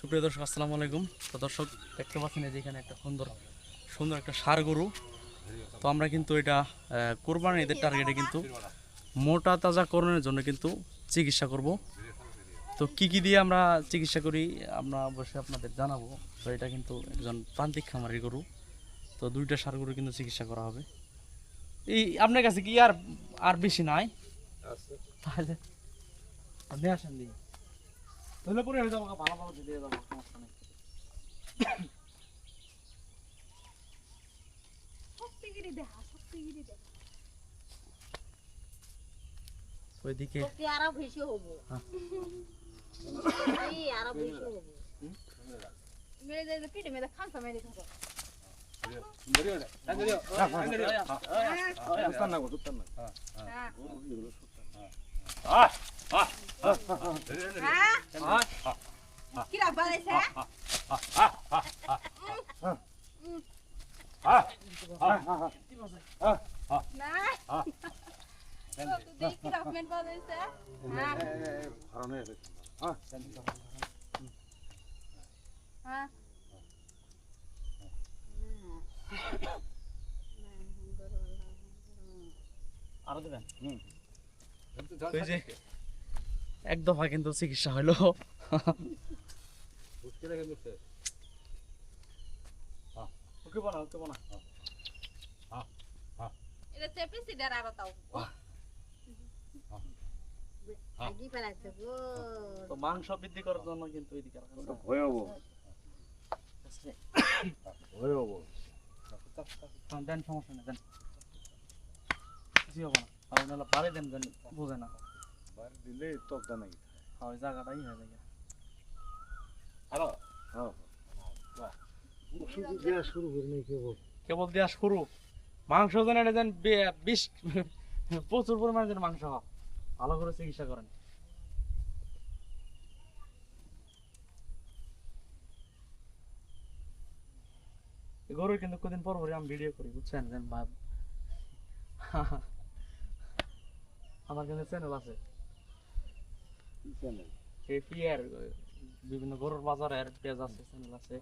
সুপ্রিয় দর্শক আসসালামু আলাইকুম। তো দর্শক দেখতে পাচ্ছেন যে এখানে একটা সুন্দর সুন্দর একটা সার গরু। তো আমরা কিন্তু এটা কোরবানি ঈদের টার্গেটে কিন্তু মোটা তাজাকরণের জন্য কিন্তু চিকিৎসা করব। তো কি কি দিয়ে আমরা চিকিৎসা করি আমরা অবশ্যই আপনাদের জানাব। তো এটা কিন্তু একজন প্রান্তিক খামারি গরু। তো দুইটা সার গরু কিন্তু চিকিৎসা করা হবে। এই আপনার কাছে কি আর আর বেশি নাই? তাহলে আপনি আসেন দিই তাহলে পরে হয়ে যাব ভালো ভালো দিয়ে যাব সমস্যা নেই। ওইদিকে। আরও বেশি হব। হ্যাঁ। আরও বেশি হব। মেরে দে পিঠে মেরে খান মেরে খাব হ্যাঁ। হ্যাঁ। কি রাখ বাড়াইছে না হ্যাঁ আরও দেবেন? যে। এক দফা কিন্তু চিকিৎসা হলো। ওকে বানা ওকে বানা এটা চেপে সিডার আরও তাও। আগে পালাইছে গো তো মাংস বৃদ্ধি করার জন্য কিন্তু এদিকে দেন সমস্যা নেই দেন। কিছু হবে না। আর নাহলে বাড়ি দেন দেন বোঝে না হ্যাঁ, ওই জায়গাটাই হয়ে যায়। কেবল। দেওয়া শুরু। মাংস যেন এটা যেন বিশ প্রচুর পরিমাণে যেন মাংস হয়। ভালো করে চিকিৎসা করেন। গরুর কিন্তু কদিন পর পরে আমি ভিডিও করি বুঝছেন? আমার কিন্তু চ্যানেল আছে। পিয়ার বিভিন্ন গরুর বাজারের পেজ আছে চ্যানেল আছে।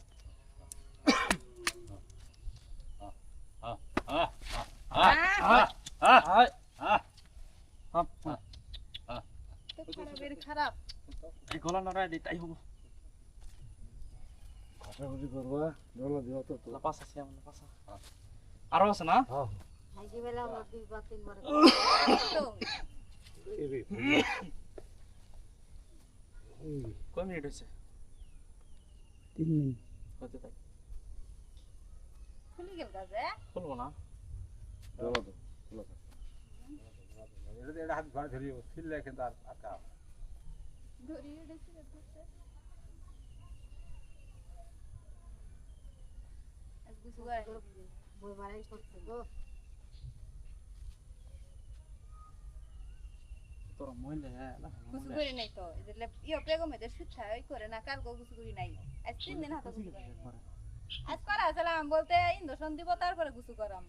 তো খারাপ গলা দিই তাই হব। না, পাঁচ আছে আমার পাঁচ আছে। আরও আছে না? হাইজি বেলা আমার দুই বা তিন বার তো কয় মিনিট হয়েছে? তিন মিনিট। হতে থাক। খুলে গেল গাছে খুলবো না? ধরিয়ে ধরতে গুছু গায় বই মারাই করছে। গো তোরা মহিলা হ্যাঁ না, গুছু। করি নাই তো এদের ইয়ে পেগো মেয়েদের সুচ্ছা ওই করে না গো গুছু করি নাই আজ তিন দিন হাতে গুছু করি। আজ করা আসলাম বলতে ইন্দোসন দিব তারপরে গুছু করাম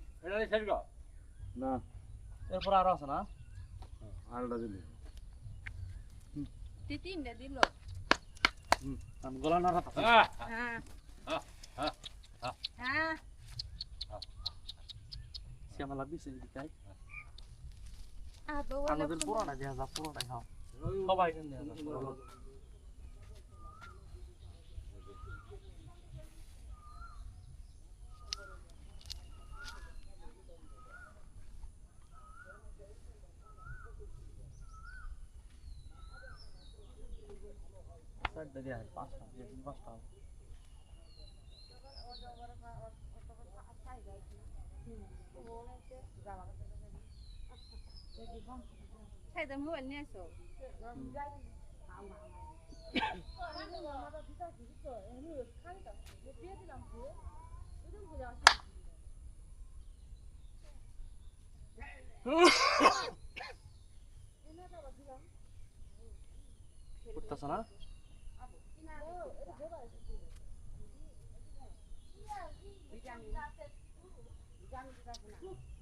না এরপর আরও আছে না আলটা দিলি তুই তিনটে দিল হুম, আমি গলা থাকব। হ্যাঁ হ্যাঁ সে আমার লাগবে সে দিকে আয়। আহ তো আমাদের পুরোটা দেওয়া যা পুরোটাই খাও সবাই কিন্তু দেওয়া যা পুরোটা। চারটে দেওয়া হয়, পাঁচটা দিয়ে দিন, পাঁচটা হবে। খাইতে মোবাইল নিয়ে আসো উঠতেছে না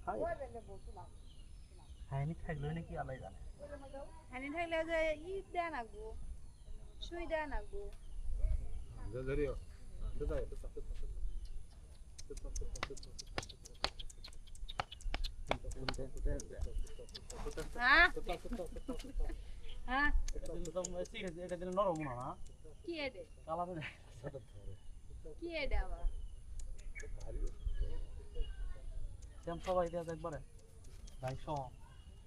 খাই খাইনি খাইলো নাকি আলাই জানে। হানি থাকলে যে ই হ্যাঁ হ্যাঁ এটা দিলে তো serious, এটা দিলে নরম না না কি এডে? কালারে কি এডে আবার? শ্যাম সবাই দেওয়া একবারে ভাই সহ